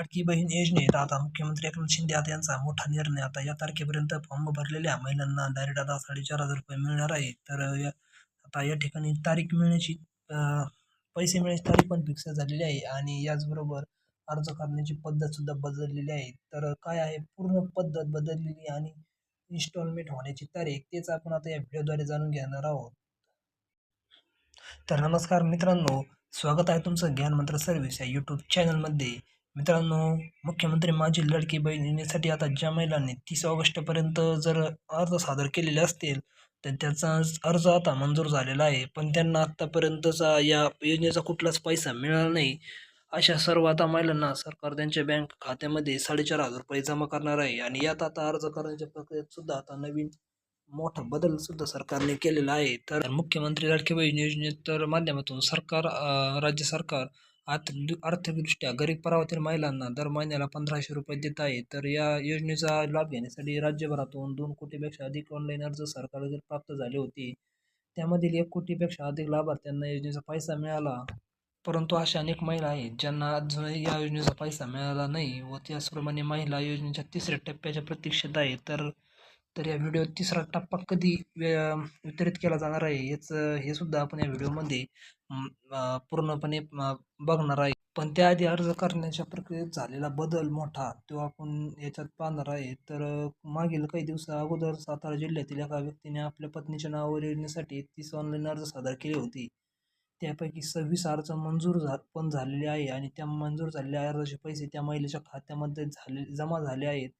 लाडकी बहीण योजनेत आता मुख्यमंत्री एकनाथ शिंदे आता यांचा मोठा निर्णय. आता या तारखेपर्यंत फॉर्म भरलेल्या महिलांना डायरेक्ट आता साडेचार हजार रुपये मिळणार आहे. तर या आता या ठिकाणी तारीख मिळण्याची पैसे मिळण्याची तारीख पण फिक्स झालेली आहे आणि याचबरोबर अर्ज करण्याची पद्धतसुद्धा बदललेली आहे. तर काय आहे? पूर्ण पद्धत बदललेली आणि इन्स्टॉलमेंट होण्याची तारीख तेच आपण आता या व्हिडिओद्वारे जाणून घेणार आहोत. तर नमस्कार मित्रांनो. स्वागत आहे तुमचं ज्ञान मंत्र सर्व्हिस या यूट्यूब चॅनलमध्ये मित्रांनो मुख्यमंत्री माझी लडकी बहीण योजनेसाठी आता ज्या महिलांनी तीस ऑगस्टपर्यंत जर अर्ज सादर केलेले असतील तर त्याचा अर्ज आता मंजूर झालेला आहे. पण त्यांना आत्तापर्यंतचा या योजनेचा कुठलाच पैसा मिळाला नाही. अशा सर्व आता महिलांना सरकार त्यांच्या बँक खात्यामध्ये साडेचार हजार रुपये जमा करणार आहे. आणि यात आता अर्ज करण्याच्या प्रक्रियेत सुद्धा आता नवीन मोठा बदल सुद्धा सरकारने केलेला आहे. तर मुख्यमंत्री लाडकी बहीण योजनेत तर माध्यमातून सरकार राज्य सरकार आर्थिक आर्थिकदृष्ट्या गरीब परावातील महिलांना दर महिन्याला पंधराशे रुपये देत आहे. तर या योजनेचा लाभ घेण्यासाठी राज्यभरातून दोन कोटीपेक्षा अधिक ऑनलाईन अर्ज सरकारकडे प्राप्त झाले होते त्यामधील एक कोटीपेक्षा अधिक लाभार्थ्यांना योजनेचा पैसा मिळाला. परंतु अशा अनेक महिला आहेत ज्यांना अजूनही या योजनेचा पैसा मिळाला नाही व त्याचप्रमाणे महिला योजनेच्या तिसऱ्या टप्प्याच्या प्रतीक्षेत आहे. तर तर या व्हिडिओ तिसरा टप्पा कधी वितरित केला जाणार आहे याचं हे सुद्धा आपण या व्हिडिओमध्ये पूर्णपणे बघणार आहे. पण त्याआधी अर्ज करण्याच्या प्रक्रियेत झालेला बदल मोठा तो आपण याच्यात पाहणार आहे. तर मागील काही दिवसा अगोदर सातारा जिल्ह्यातील एका व्यक्तीने आपल्या पत्नीच्या नावावर योजनेसाठी तीस ऑनलाईन अर्ज सादर केले होते. त्यापैकी सव्वीस अर्ज मंजूर झा पण झालेले आहे आणि त्या मंजूर झालेल्या अर्जाचे पैसे त्या महिलेच्या खात्यामध्ये झाले जमा झाले आहेत.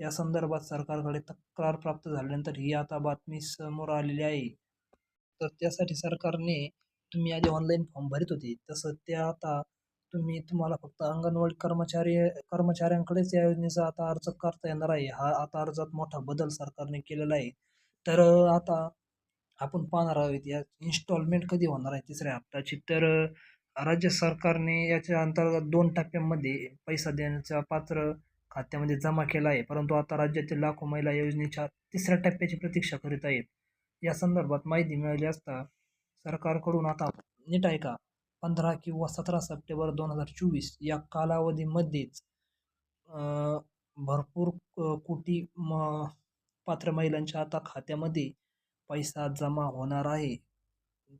या संदर्भात सरकारकडे तक्रार प्राप्त झाल्यानंतर ही आता बातमी समोर आलेली आहे. तर त्यासाठी सरकारने तुम्ही आधी ऑनलाईन फॉर्म भरत होते. तसं ते आता तुम्ही तुम्हाला फक्त अंगणवाडी कर्मचारी कर्मचाऱ्यांकडेच या योजनेचा आता अर्ज करता येणार आहे. हा आता अर्जात मोठा बदल सरकारने केलेला आहे. तर आता आपण पाहणार आहोत या इन्स्टॉलमेंट कधी होणार आहे तिसऱ्या हप्त्याची? तर राज्य सरकारने याच्या अंतर्गत दोन टप्प्यांमध्ये पैसा देण्याचा पात्र खात्यामध्ये जमा केला आहे. परंतु आता राज्यातील लाखो महिला योजनेच्या तिसऱ्या टप्प्याची प्रतीक्षा करीत आहेत. या संदर्भात माहिती मिळाली असता सरकारकडून आता नीट ऐका पंधरा किंवा सतरा सप्टेंबर दोन हजार चोवीस या कालावधीमध्येच भरपूर कोटी म पात्र महिलांच्या आता खात्यामध्ये पैसा जमा होणार आहे.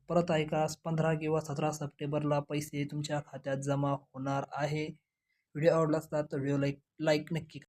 परत ऐका पंधरा किंवा सतरा सप्टेंबरला पैसे तुमच्या खात्यात जमा होणार आहे. व्हिडिओ आवडला असता तर व्हिडिओ लाईक लाईक नक्की